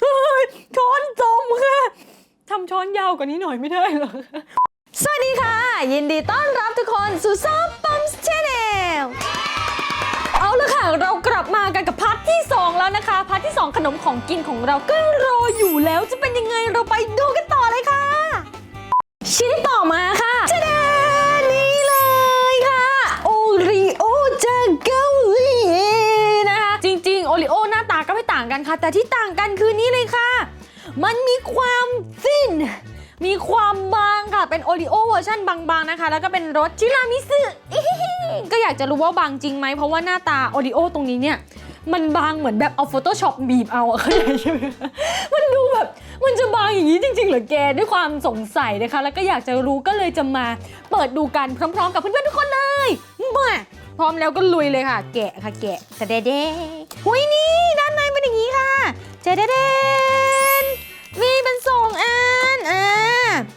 เฮ้ยช้อนจมค่ะทำช้อนยาวกว่านี้หน่อยไม่ได้เหรอ สวัสดีค่ะ ยินดีต้อนรับทุกคนสู่ซอฟปัมส์ชแนลเอาละค่ะ เรากลับมากันกับพาร์ทที่ 2 แล้วนะคะ พาร์ทที่ 2 ขนมของกินของเราก็รออยู่แล้วจะเป็นยังไงเราไปดูกันต่อเลยค่ะ ชิ้นต่อมาค่ะ ค่ะ แต่ที่ต่างกันคือนี่เลยค่ะ มันมีความฟินมีความบางค่ะ เป็นโอรีโอเวอร์ชันบางๆนะคะ แล้วก็เป็นรสชิรามิสึก็อยากจะรู้ว่าบางจริงไหม เพราะว่าหน้าตาโอรีโอตรงนี้เนี่ย มันบางเหมือนแบบเอา Photoshop บีบเอาอะเข้าใจใช่ไหมมันดูแบบมันจะบางอย่างนี้จริง ๆ เหรอแกด้วยความสงสัยนะคะ แล้วก็อยากจะรู้ก็เลยจะมาเปิดดูกันพร้อม ๆ กับเพื่อนๆทุกคนเลยมาพร้อมแล้วก็ลุยเลยค่ะ แกะค่ะแกะแต่เด้ๆหุยนี่ เจเด้นมีเป็นสองอันอ่า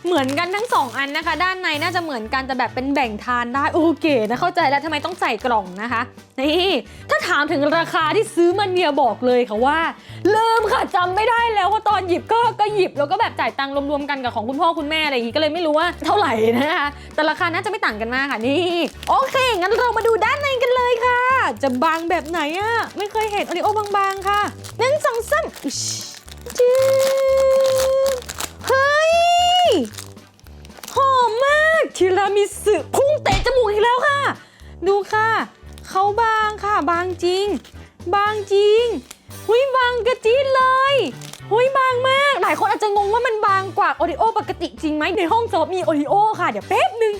เหมือนกันทั้งสองอันนะคะ ด้านในน่าจะเหมือนกันแต่แบบเป็นแบ่งทานได้โอเคนะเข้าใจแล้วทำไมต้องใส่กล่องนะคะนี่ถ้าถามถึงราคาที่ซื้อมันเนี่ยบอกเลยค่ะว่า ลืมค่ะจำไม่ได้แล้วว่าตอนหยิบก็ก็หยิบแล้วก็แบบจ่ายตังค์รวมๆกันกับของคุณพ่อคุณแม่อะไรอย่างงี้ก็เลยไม่รู้ว่าเท่าไหร่นะคะแต่ราคาน่าจะไม่ต่างกันมากค่ะนี่โอเคงั้นเรามาดูด้านในกันเลยค่ะ จะบางแบบไหนอะไม่เคยเห็นโอริโอบางๆค่ะหนึ่งสองสามอิ๊ชจืดเฮ้ย หอมมากทีรามิสุพุ่งเตะจมูกอีกแล้วค่ะ ดูค่ะ เขาบางค่ะ บางจริง บางจริง หุยบางกระจีดเลยหุยบางมาก หลายคนอาจจะงงว่ามันบางกว่าโอริโอปกติจริงไหมในห้องซอฟมีโอริโอค่ะ เดี๋ยวแป๊บหนึ่ง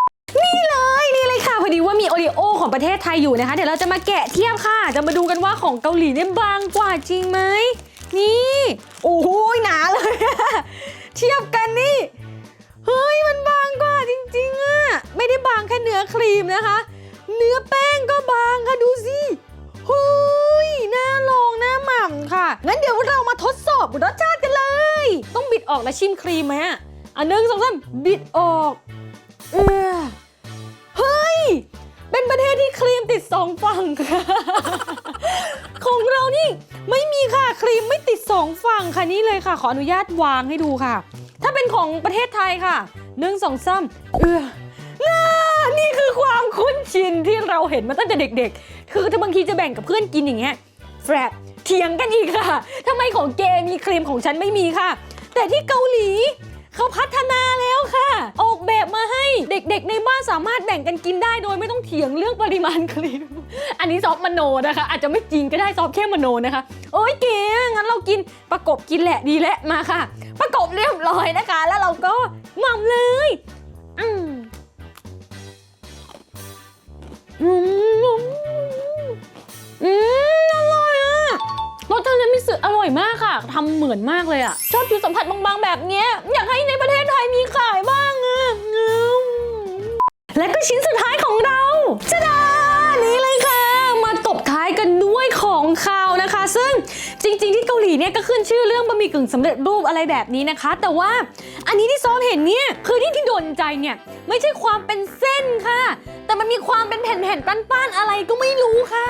นี่เลยนี่เลย อดีว่ามีโอริโอของประเทศไทยอยู่นะคะ เดี๋ยวเราจะมาแกะเทียบค่ะ จะมาดูกันว่าของเกาหลีเนี่ยบางกว่าจริงไหม นี่ โอ้โหหนาเลย เทียบกันนี่ เฮ้ยมันบางกว่าจริงๆอะไม่ได้บางแค่เนื้อครีมนะคะ เนื้อแป้งก็บางค่ะดูสิหุยน่าลองน่าหม่ำค่ะ งั้นเดี๋ยวเรามาทดสอบรสชาติกันเลย ต้องบิดออกและชิมครีมไหมอะอันหนึ่งสองสามบิดออกออ เป็นประเทศที่ครีมติดสองฝั่งค่ะ ของเรานี่ไม่มีค่ะครีมไม่ติดสองฝั่งค่ะนี่เลยค่ะ ขออนุญาตวางให้ดูค่ะ ถ้าเป็นของประเทศไทยค่ะหนึ่งสองสามเออน่านี่คือความคุ้นชินที่เราเห็นมาตั้งแต่เด็ก ๆ คือถ้าบางทีจะแบ่งกับเพื่อนกินอย่างเงี้ยแฟรเถียงกันอีกค่ะทำไมของเกมีครีมของฉันไม่มีค่ะ แต่ที่เกาหลี เขาพัฒนาแล้วค่ะ ออกแบบมาให้เด็กๆ ในบ้านสามารถแบ่งกันกินได้โดยไม่ต้องเถียงเรื่องปริมาณครีม อันนี้ซอฟมโนนะคะ อาจจะไม่จริงก็ได้ซอฟแค่มโนนะคะ โอ้ยเก๋งั้นเรากินประกบกินแหละดีแหละมาค่ะ ประกบเรียบร้อยนะคะ แล้วเราก็หม่ำเลยอืมอืมอืมอร่อยอะรสชาติมิสึอร่อยมากค่ะ เหมือนมากเลยอะชอบผิวสัมผัสบางๆแบบเนี้ยอยากให้ในประเทศไทยมีขายบ้างอะและก็ชิ้นสุดท้ายของเราจะดานี่เลยค่ะ มาตบท้ายกันด้วยของคาวนะคะ ซึ่งจริง ๆ ที่เกาหลีเนี่ยก็ขึ้นชื่อเรื่องบะหมี่กึ่งสำเร็จรูปอะไรแบบนี้นะคะ แต่ว่าอันนี้ที่ซ้อมเห็นเนี่ยคือที่ที่โดนใจเนี่ยไม่ใช่ความเป็นเส้นค่ะ แต่มันมีความเป็นแผ่นๆป้านๆอะไรก็ไม่รู้ค่ะ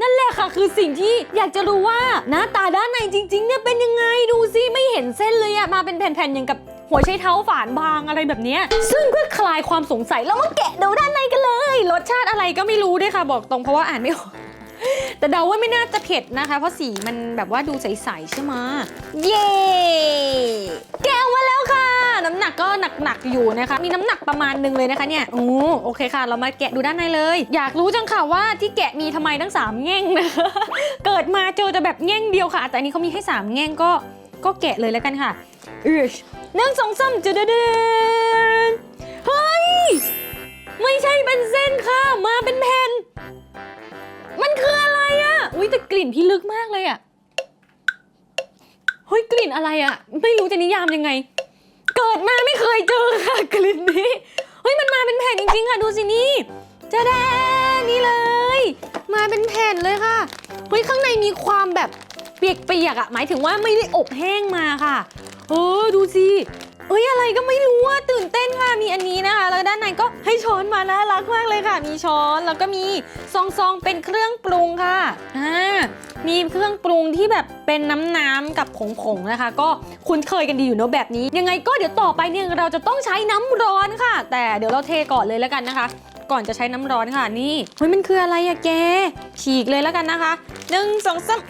นั่นแหละค่ะ คือสิ่งที่อยากจะรู้ว่าหน้าตาด้านในจริงๆเนี่ยเป็นยังไงดูซิไม่เห็นเส้นเลยอะมาเป็นแผ่นๆอย่างกับหัวใชเท้าฝานบางอะไรแบบเนี้ยซึ่งเพื่อคลายความสงสัยเรามาแกะดูด้านในกันเลย รสชาติอะไรก็ไม่รู้ด้วยค่ะ บอกตรงเพราะว่าอ่านไม่ออก แต่เดาว่าไม่น่าจะเผ็ดนะคะ เพราะสีมันแบบว่าดูใสๆใช่ไหมเย้แกะมาแล้วค่ะ น้ำหนักก็หนักๆอยู่นะคะ มีน้ำหนักประมาณหนึงเลยนะคะเนี่ยโอ้โอเคค่ะ เรามาแกะดูด้านในเลย อยากรู้จังค่ะว่าที่แกะมีทำไมทั้งสามแง่งนะคะเกิดมาเจอแต่แบบแง่งเดียวค่ะ แต่อันนี้เขามีให้สามแง่งก็ก็แกะเลยแล้วกันค่ะอือหนึ่งสองสามจะเดินเฮ้ย ไม่ใช่เป็นเส้นค่ะ มาเป็นแผ่น มันคืออะไรอะอุ้ยแต่กลิ่นพี่ลึกมากเลยอะเฮ้ยกลิ่นอะไรอะไม่รู้จะนิยามยังไง เกิดมาไม่เคยเจอค่ะกลิ่นนี้ เฮ้ยมันมาเป็นแผ่นจริงๆค่ะดูสินี่จะแดนี่เลย มาเป็นแผ่นเลยค่ะ เฮ้ยข้างในมีความแบบเปียกๆอะหมายถึงว่าไม่ได้อบแห้งมาค่ะ เออดูสิเอเฮ้ยอะไรก็ไม่รู้ว่าตื่นเต้น มีอันนี้นะคะ แล้วด้านในก็ให้ช้อนมาน่ารักมากเลยค่ะ มีช้อนแล้วก็มีซองซองๆเป็นเครื่องปรุงค่ะอ่ามีเครื่องปรุงที่แบบเป็นน้ำน้ำๆกับผงๆนะคะ ก็คุ้นเคยกันดีอยู่เนอะแบบนี้ ยังไงก็เดี๋ยวต่อไปเนี่ยเราจะต้องใช้น้ำร้อนค่ะ แต่เดี๋ยวเราเทก่อนเลยแล้วกันนะคะ ก่อนจะใช้น้ำร้อนค่ะนี่เฮ้ยมันคืออะไรอะแกฉีกเลยแล้วกันนะคะหนึ่งสองสาม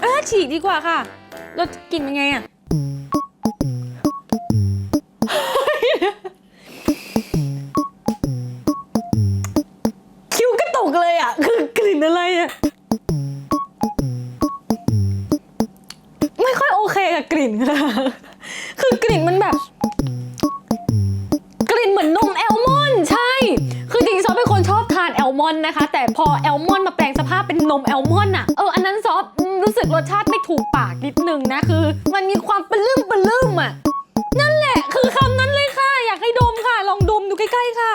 เออฉีกดีกว่าค่ะเราจะกินยังไงอะ กับกลิ่นค่ะคือกลิ่นมันแบบ กลิ่นเหมือนนมแอลมอนด์ใช่ คือจริงๆซอฟเป็นคนชอบทานแอลมอนด์นะคะ แต่พอแอลมอนด์มาแปลงสภาพเป็นนมแอลมอนด์อะเอออันนั้นซอฟรู้สึกรสชาติไม่ถูกปากนิดนึงนะคือ มันมีความปลื้มปลื้มอะนั่นแหละ คือคำนั้นเลยค่ะ อยากให้ดมค่ะ ลองดมดูใกล้ๆค่ะ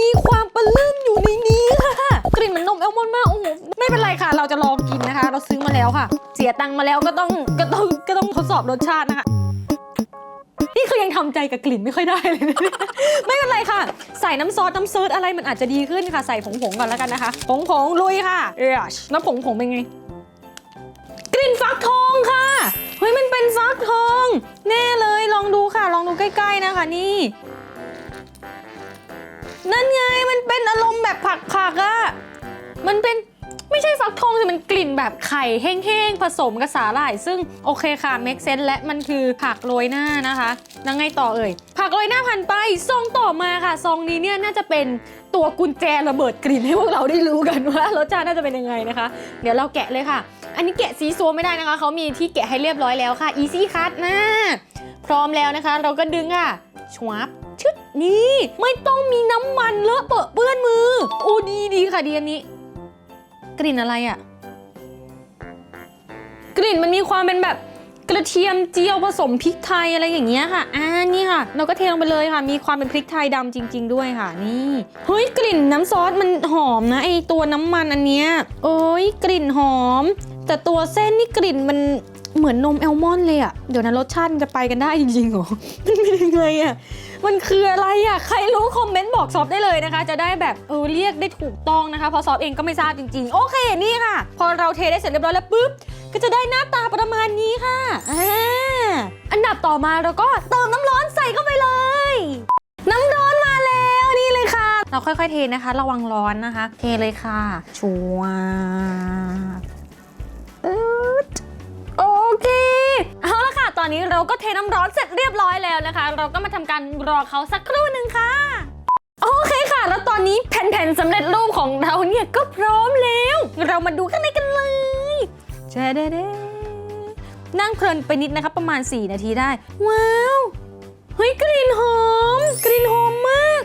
มีความปลื้มอยู่ในนี้ค่ะ กลิ่นเหมือนนมแอลมอนด์มากโอ้โหไม่เป็นไรค่ะ เราจะลองกินนะคะ เราซื้อมาแล้วค่ะ เสียตังค์มาแล้วก็ต้องก็ต้องก็ต้องทดสอบรสชาตินะคะ นี่คือยังทำใจกับกลิ่นไม่ค่อยได้เลยนะไม่เป็นไรค่ะ ใส่น้ำซอสน้ำเซิร์ชอะไรมันอาจจะดีขึ้นค่ะ ใส่ผงผงก่อนแล้วกันนะคะผงผงลุยค่ะเอชแล้วผงผงเป็นไง กลิ่นฟักทองค่ะเฮ้ยมันเป็นฟักทอง แน่เลยลองดูค่ะ ลองดูใกล้ ๆนะคะนี่ นั่นไงมันเป็นอารมณ์แบบผักๆอะมันเป็นไม่ใช่ฟักทองแต่มันกลิ่นแบบไข่แห้งๆผสมกับสาหร่าย ซึ่งโอเคค่ะ make sense และมันคือผักโรยหน้านะคะแล้วไงต่อเอ่ย ผักโรยหน้าผ่านไปซองต่อมาค่ะซองนี้เนี่ยน่าจะเป็นตัวกุญแจระเบิดกลิ่นให้พวกเราได้รู้กันว่ารสชาติน่าจะเป็นยังไงนะคะ เดี๋ยวเราแกะเลยค่ะ อันนี้แกะซีซัวไม่ได้นะคะเขามีที่แกะให้เรียบร้อยแล้วค่ะ easy cut นะพร้อมแล้วนะคะ เราก็ดึงค่ะชวบ ชึดนี่ไม่ต้องมีน้ำมันเลอะเปอะเปื้อนมือโอ้ดีดีค่ะดีอันนี้ กลิ่นอะไรอะ่ะ กลิ่นมันมีความเป็นแบบกระเทียมเจียวผสมพริกไทยอะไรอย่างเงี้ยค่ะ อ่า นี่ค่ะ เราก็เทลงไปเลยค่ะ มีความเป็นพริกไทยดำจริง ๆ ด้วยค่ะ นี่ เฮ้ย กลิ่นน้ำซอสมันหอมนะไอตัวน้ำมันอันเนี้ยโอ้ย กลิ่นหอม แต่ตัวเส้นนี่กลิ่นมันเหมือนนมแอลมอนด์เลยอะเดี๋ยวนะรสชาติมันจะไปกันได้จริงๆเหรอมันเป็นยังไงอะ มันคืออะไรอะ ใครรู้คอมเมนต์บอกซอฟได้เลยนะคะ จะได้แบบเออเรียกได้ถูกต้องนะคะ เพราะซอฟเองก็ไม่ทราบจริงๆ โอเค นี่ค่ะ พอเราเทได้เสร็จเรียบร้อยแล้วปุ๊บ ก็จะได้หน้าตาประมาณนี้ค่ะอ่าอันดับต่อมาเราก็เติมน้ำร้อนใส่เข้าไปเลย น้ำร้อนมาแล้วนี่เลยค่ะ เราค่อยๆเทนะคะ ระวังร้อนนะคะ เทเลยค่ะชัวร์โอเคเอาละ ตอนนี้เราก็เทน้ำร้อนเสร็จเรียบร้อยแล้วนะคะ เราก็มาทำการรอเขาสักครู่หนึ่งค่ะโอเคค่ะ แล้วตอนนี้แผ่นๆสำเร็จรูปของเราเนี่ยก็พร้อมแล้ว เรามาดูข้างในกันเลยเจเดเดนั่งเพลินไปนิดนะคะประมาณ 4 นาทีได้ ว้าว เฮ้ย กลิ่นหอม กลิ่นหอมมาก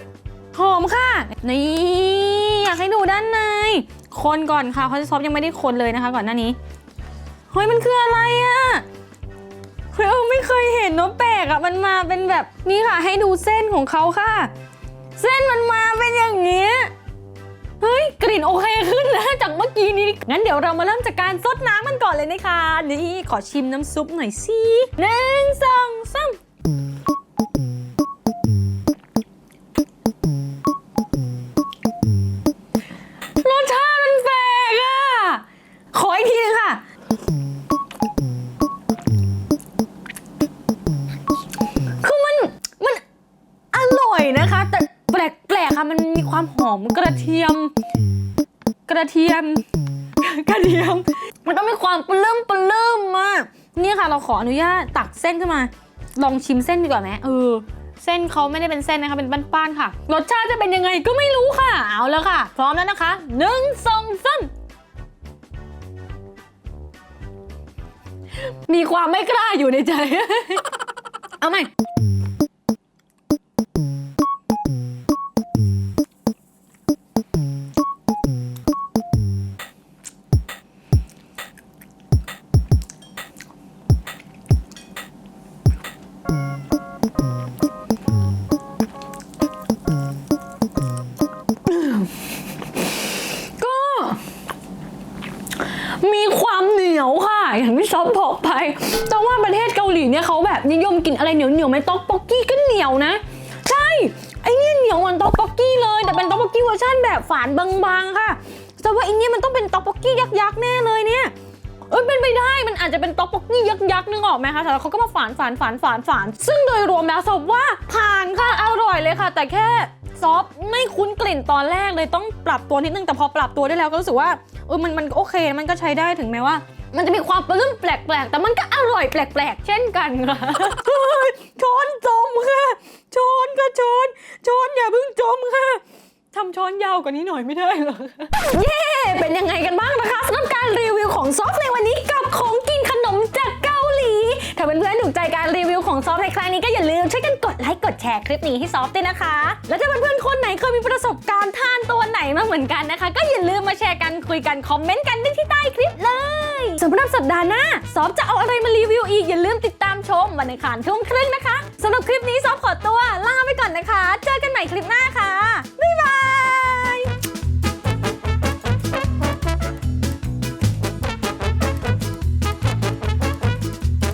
หอมค่ะ นี่ อยากให้ดูด้านใน คนก่อนค่ะเพราะซอฟยังไม่ได้คนเลยนะคะ ก่อนหน้านี้ เฮ้ย มันคืออะไรอะเฮ้ย เออไม่เคยเห็นเนาะแปลกอะมันมาเป็นแบบนี่ค่ะ ให้ดูเส้นของเขาค่ะ เส้นมันมาเป็นอย่างเงี้ยเฮ้ยกลิ่นโอเคขึ้นนะจากเมื่อกี้นี้ งั้นเดี๋ยวเรามาเริ่มจากการซดน้ำมันก่อนเลยนะคะ นี่ขอชิมน้ำซุปหน่อยสิหนึ่งสองสาม มันต้องมีความปลื้มปลื้มมากนี่ค่ะเราขออนุญาตตักเส้นขึ้นมา ลองชิมเส้นดีกว่าไหมเออเส้นเขาไม่ได้เป็นเส้นนะคะเป็นป้านๆค่ะ รสชาติจะเป็นยังไงก็ไม่รู้ค่ะ เอาแล้วค่ะ พร้อมแล้วนะคะหนึ่งสองสามมีความไม่กล้าอยู่ในใจ เอาใหม่ มีความเหนียวค่ะ อย่างที่ซอฟบอกไปแต่ว่าประเทศเกาหลีเนี่ยเขาแบบนิยมกินอะไรเหนียวเหนียวไหมต๊อกป๊อกกี้ก็เหนียวนะ ใช่ไอ้เนี่ยเหนียวเหมือนต๊อกป๊อกกี้เลย แต่เป็นต๊อกป๊อกกี้เวอร์ชันแบบฝานบางๆค่ะแต่ว่าไอ้เนี่ยมันต้องเป็นต๊อกป๊อกกี้ยักษ์ๆแน่เลยเนี่ยเอ้ยเป็นไปได้มันอาจจะเป็นต๊อกป๊อกกี้ยักษ์ยักนึกออกไหมคะแต่เขาก็มาฝานฝานฝานฝานฝานซึ่งโดยรวมแล้วซอบว่าผ่านค่ะอร่อยเลยค่ะ แต่แค่ ซอฟไม่คุ้นกลิ่นตอนแรกเลยต้องปรับตัวนิดนึงแต่พอปรับตัวได้แล้วก็รู้สึกว่าเออมันมันโอเคมันก็ใช้ได้ถึงแม้ว่า มันจะมีความปลื้มแปลกๆ แต่มันก็อร่อยแปลกๆ เช่นกันค่ะช้อนจมค่ะช้อนก็ช้อนช้อนอย่าเพิ่งจมค่ะทำช้อนยาวกว่านี้หน่อยไม่ได้เหรอเย้เป็นยังไงกันบ้างนะคะสำหรับการรีวิวของซอฟในวันนี้กับของกินขนมจากเกาหลี ถ้าเพื่อนๆถูกใจการรีวิวของซอฟในครั้งนี้ก็อย่าลืมช่วยกันกดไลค์กดแชร์คลิปนี้ให้ซอฟด้วยนะคะ แล้วถ้าเพื่อนๆคนไหนเคยมีประสบการณ์ทานตัวไหนมาเหมือนกันนะคะ ก็อย่าลืมมาแชร์กันคุยกันคอมเมนต์กันได้ที่ใต้คลิปเลยสำหรับสัปดาห์หน้าซอฟจะเอาอะไรมารีวิวอีกอย่าลืมติดตามชมวันอังคารทุ่มครึ่งนะคะสำหรับคลิปนี้ซอฟขอตัวลาไปก่อนนะคะ เจอกันใหม่คลิปหน้าค่ะบ๊ายบาย